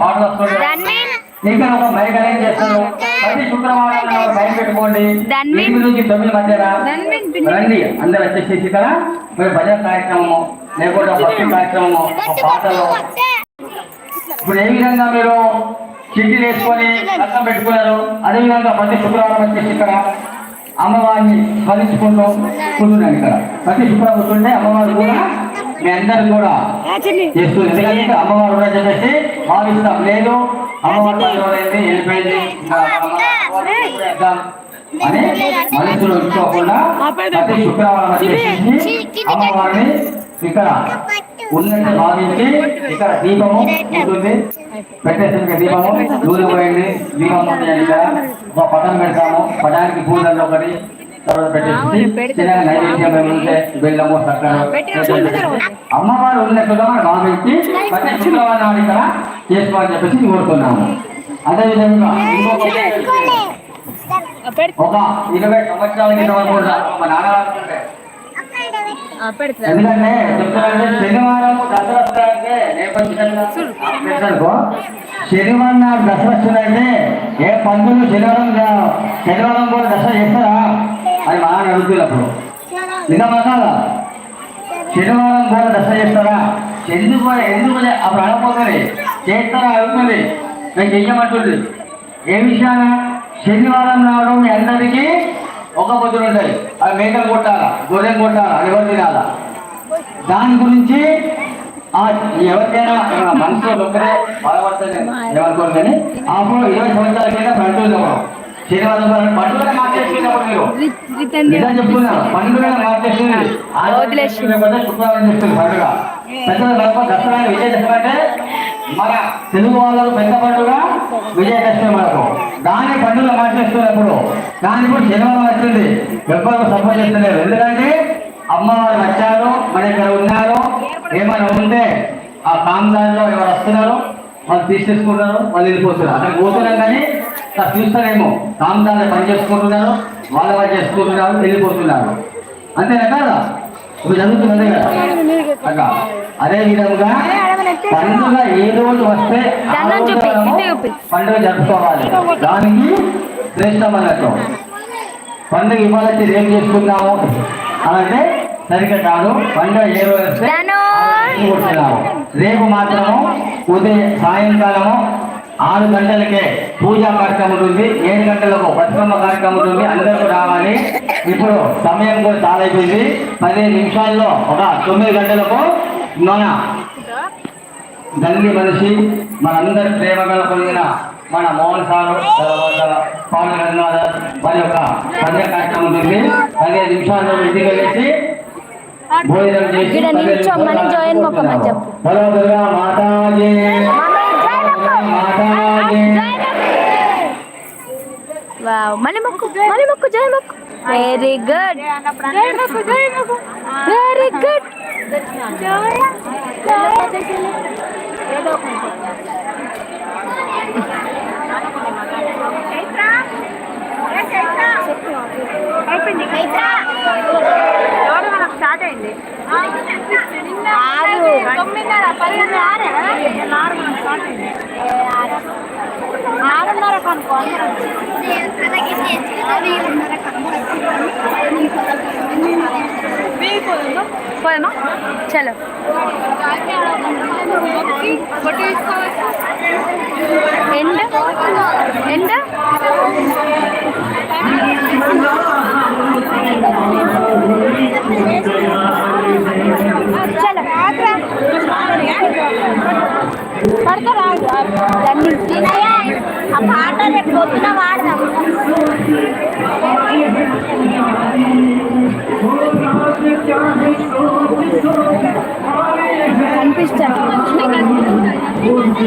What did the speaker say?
పాటలు వస్తుంది. ఇక్కడ ఒక మైక్ అరేంజ్ చేస్తారు ప్రతి శుక్రవారం మైక్ పెట్టుకోండి. ఎనిమిది నుంచి తొమ్మిది మధ్యన ధన్వి, పిన్ని. రండి. అందరు వచ్చేసి ఇక్కడ మరి భజన కార్యక్రమము లేకుంటే భక్తి కార్యక్రమము పాటలు. ఇప్పుడు ఏ విధంగా మీరు చిట్టి వేసుకొని రక్తం పెట్టుకున్నారు? అదే విధంగా ప్రతి శుక్రవారం వచ్చేసి ఇక్కడ అమ్మవారిని స్మరించుకుంటూ కూర్చున్నాను ఇక్కడ. ప్రతి శుక్రవారం కూర్చుంటే అమ్మవారు కూడా మీ అందరు కూడా ఎందుకంటే అమ్మవారు కూడా చెప్పేసి భావిస్తాం. లేదు అమ్మవారి వెళ్ళిపోయింది. అని మనసులో ఉంచుకోకుండా ప్రతి శుక్రవారం అమ్మవారిని ఇక్కడ ఉన్నట్టు భావించి ఇక్కడ దీపము ఉంటుంది. పెట్టేసిన దీపము. దూరం పోయింది దీపం ఇక్కడ ఒక పటం పెడతాము. పటానికి పూలలో ఒకటి. అమ్మవారు ఉన్నట్టుగా భావించి నాడు ఇక్కడ చేసుకోవాలని చెప్పేసి కోరుతున్నాము అదేవిధంగా ఇంకొక ఒక ఇరవై సంవత్సరాల క్రితం మా నాన్న ఎందుకంటే శనివారం దసరా శనివారం నాడు దసరా వచ్చిందంటే ఏ పంతులు శనివారం శనివారం కూడా దసరా చేస్తారా? అని మా నాన్న అడుగుతున్నప్పుడు నిజమా కాదా శనివారం కూడా దశ చేస్తారా? ఎందుకు ఎందుకు చే- అప్పుడు అడగపోతుంది చేస్తారా? అడుగుతుంది నేను చెయ్యమంటుంది. ఏ విషయాన? శనివారం రావడం మీ అందరికీ ఒక పొద్దులు ఉంటాయి అది మేకలు కొట్టాలా? గొర్రెలు కొట్టాలా? ఎవరు తినాలా? దాని గురించి ఆ ఎవరికైనా మనసులో ఒక్కరే బాధపడుతుంది ఎవరికోరు కానీ. అప్పుడు ఇరవై సంవత్సరాల కింద పండుగ శనివారం పండుగ మార్చేసుకున్నప్పుడు మీరు. నిజం చెప్తున్నా పండుగ మార్చేస్తుంది వదిలేసి. శుక్రవారం చేస్తుంది పండుగ. పెద్దల గొప్ప దసరా విజయదశమి అంటే మన తెలుగు వాళ్ళకు పెద్ద పండుగ విజయదశమి మనకు. దాని పండుగ మార్చేస్తున్నప్పుడు దాని కూడా శనివారం వచ్చింది. ఎవ్వరు సపోర్ట్ చేస్తలేరు. ఎందుకంటే అమ్మవారు వచ్చారు మన ఇక్కడ ఉన్నారు. ఏమైనా ఉంటే ఆ కాంతాల్లో ఎవరు వస్తున్నారు వాళ్ళు తీసేసుకుంటారు వాళ్ళు వెళ్ళిపోతున్నారు. అక్కడ పోతున్నాం కానీ చూస్తారేమో కాంతాన్ని పని చేసుకుంటున్నారు వాళ్ళ పని చేసుకుంటున్నారు వెళ్ళిపోతున్నారు. అంతేనా కాదా? ఇప్పుడు జరుగుతున్నదే కదా. అదే విధంగా పండుగ ఏ రోజు వస్తే. పండుగ జరుపుకోవాలి. దానికి శ్రేష్టం అన్నట్టు పండుగ ఇవాళ వచ్చి రేపు చేసుకున్నాము అంటే సరిగ్గా కాదు పండుగ ఏ రోజు వస్తే. రేపు మాత్రము ఉదయం సాయంకాలము ఆరు గంటలకే పూజా కార్యక్రమం ఉంటుంది. ఏడు గంటలకు బతుకమ్మ కార్యక్రమం ఉంటుంది. అందరూ రావాలి. ఇప్పుడు సమయం కూడా చాలా అయిపోయింది. పదిహేను నిమిషాల్లో ఒక తొమ్మిది గంటలకు మన గల్లి మనిషి మనందరి ప్రేమగల పొందిన మన మోహన్ సారు తర్వాత పవన్ గంగాధర్ వారి యొక్క పండుగ కార్యక్రమం ఉంటుంది. పదిహేను నిమిషాల్లో ఇంటికి వెళ్ళేసి భోజనం చేసి మాతాజీ. వావ్. మళ్ళీ మొక్కు మళ్ళీ మొక్కు జయ మొక్కు వెరీ గుడ్ వెరీ గుడ్ తొమ్మిదిన్నర పదిహేను ఆరే పోదామా? చలో. ఎండ? ఎండ? చలో. పడతారా ఆ పాట రేపు పొద్దున వాడదాం